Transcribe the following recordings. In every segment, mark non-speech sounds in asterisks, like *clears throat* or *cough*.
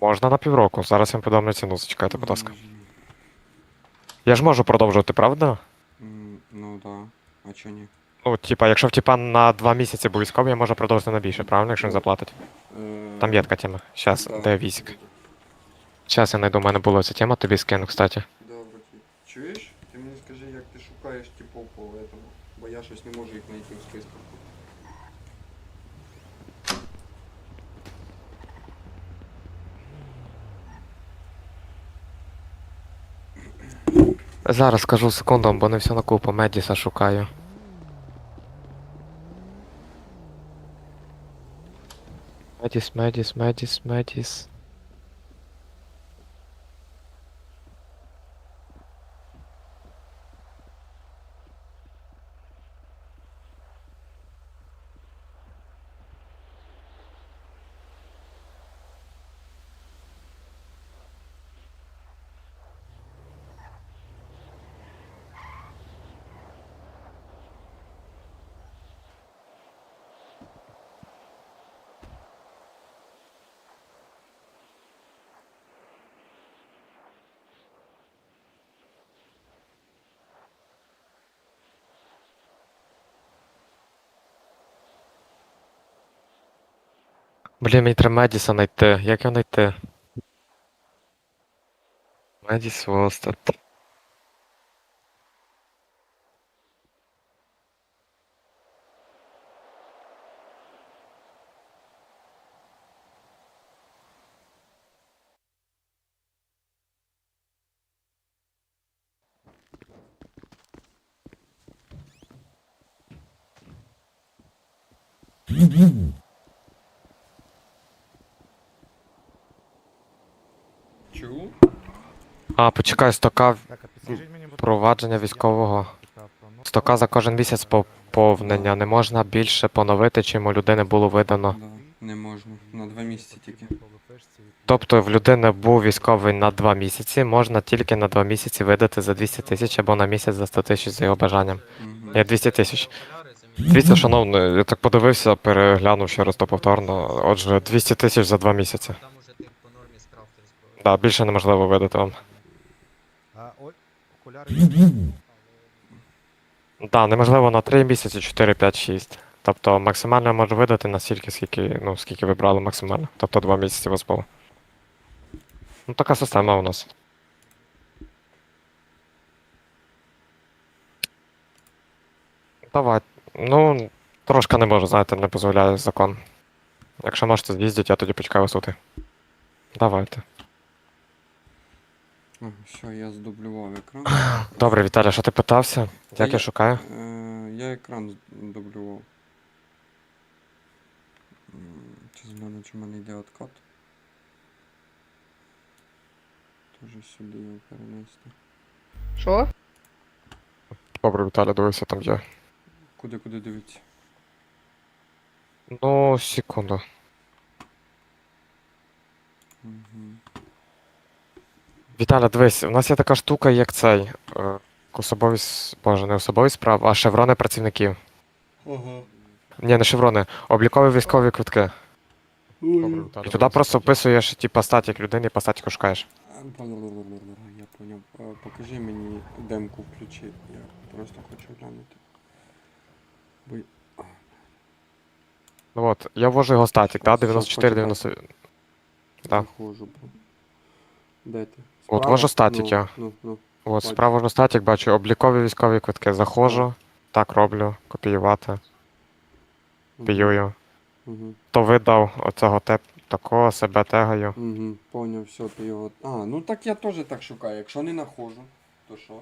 Можна на півроку. Зараз я вам подам ціну, зачекайте, будь ласка. Я ж можу продовжувати, правда? М, Ну да. А чо ні? Ну, типа, якщо в типа на два місяці був військовий, я можу продовжити на більше, правильно, якщо він заплатить. Е, Там є така тема. Щас, да. де вісік? Щас я знайду, у мене була ця тема, тобі скину, кстати. Добре, ти чуєш? Ти мені скажи, як ти шукаєш типов по этому, бо я щось не можу їх знайти у списках. Зараз скажу секунду, бо не все на купу, Медіса шукаю. Медіс, Медіс, Медіс, Медіс. Блін, мені треба Медіса знайти. Як його знайти? Медіс Востат. Чу? А, почекай, стока Так, а підскажіть мені, будь провадження військового. ну, Стока за кожен місяць поповнення. Не можна більше поновити, чим у людини було видано. Да, не можна. На два місяці тільки. Тобто в людини був військовий на 2 місяці, можна тільки на 2 місяці видати за 200 тисяч або на місяць за 100 тисяч за його бажанням. Мгм. Ні, 200 тисяч. Дивіться, шановний, я так подивився, переглянув ще раз то повторно. Отже, 200 тисяч за 2 місяці. Там уже ти по нормі Да, більше неможливо видати вам. Да, неможливо на 3 місяці, 4, 5, 6. Тобто максимально я можу видати на стільки, скільки, ну, скільки ви брали максимально. Тобто 2 місяці у вас було. Ну, така система у нас. Давай. Ну, трошки не можу, знаєте, не дозволяє закон. Якщо можете з'їздити, я тоді почекаю тут. Давайте. А, все, я здублював екран. *clears throat* Добре, Віталій, що ти питався? Як я я- шукаю? Е, я екран здублював. Чи з мене, чи в мене йде откат? Тоже сюди його перенести. Що? Добре, Віталій, дивися, там є. Куди, куди дивитися? Ну, секунду. Угу. Віталя, дивись, у нас є така штука, як цей. е, Особові, боже, не особові справи, а шеврони працівників. Ага. Ні, не шеврони, облікові військові квитки. І туди просто вписуєш, типа, статік людини і по статіку шукаєш. Я поняв. Е, Покажи мені демку включи. Я просто хочу глянути. Бо... Ну от, я ввожу його статік, да, Щас, 94, почекай. 90. Да. Заходжу, бро. Ти? От Справа? вожу статік я. Ну, ну, ну. От, Бачу. справа вожу статік, бачу, облікові військові квитки. Заходжу, так роблю, копіювати, копіюю. Угу. То видав оцього теп, такого себе тегаю. Угу. Поняв, все, ти його. А, ну так я теж так шукаю. Якщо не знаходжу, то що?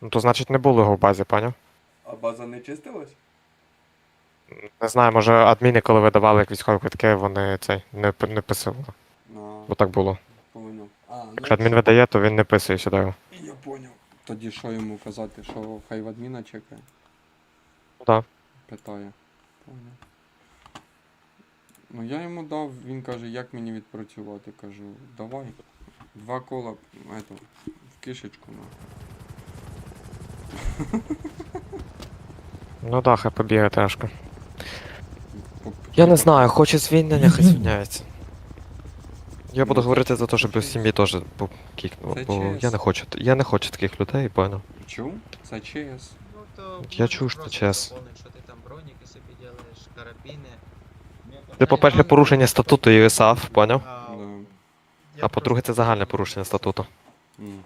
Ну то значить не було його в базі, поняв? А база не чистилась? Не знаю, може адміни, коли видавали як військові квитки, вони цей не, не писали. На, Бо так було. Якщо адмін видає, то він не писує сюди. Я поняв. Тоді що йому казати, що хай в адміна чекає? Ну так. Питає. Поняв. Ну я йому дав, він каже, як мені відпрацювати. Кажу, давай. Два кола ето, в кишечку на. *laughs* Ну так, хай побігає трошки. Я не знаю, хоче звільнення, хай звільняється. Я буду говорити за те, щоб в сім'ї теж був кік, Це бо я не хочу, я не хочу таких людей, понял. Чув? Це ЧС. Ну, то Я чув, що просто час. доповнити, що ти там броніки собі делаєш, карабіни. Це, по-перше, порушення статуту ЮСАФ, поняв? А, Да. я А по-друге, це просто- загальне порушення статуту. Мгм.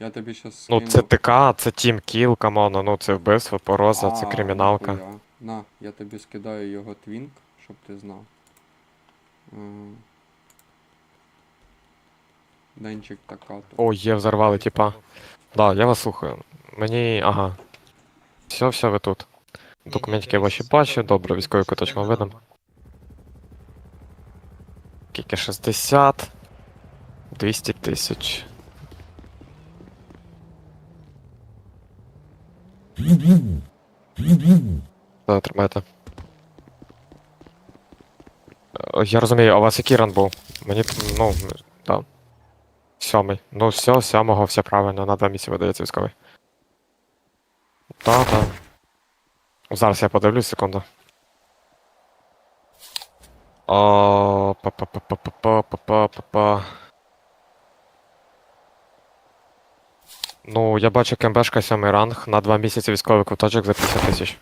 Я тобі щас Ну, скину- це ТК, це тім кіл, камон, ну це вбивство, пороза, це А, криміналка. ніхуя. На, я тобі скидаю його твінк, щоб ти знав. Денчик Такато. О, є, взорвали, типа. Да, я вас слухаю. Мені. Ага. Все, все, ви тут. Документики ваші бачу, добре, військовий це куточок видам. Скільки 60. 200 тисяч. Да, тримайте. Е, Я розумію, а у вас який ран був? Мені, ну, да. Сьомий. Ну, все, сьомого, все правильно, на два місяці видається військовий. Так, так. Зараз я подивлюсь, секунду. О, па па па па па па па па па па Ну, я бачу КМБшка сьомий ранг на два місяці військовий квиточок за 50 тисяч.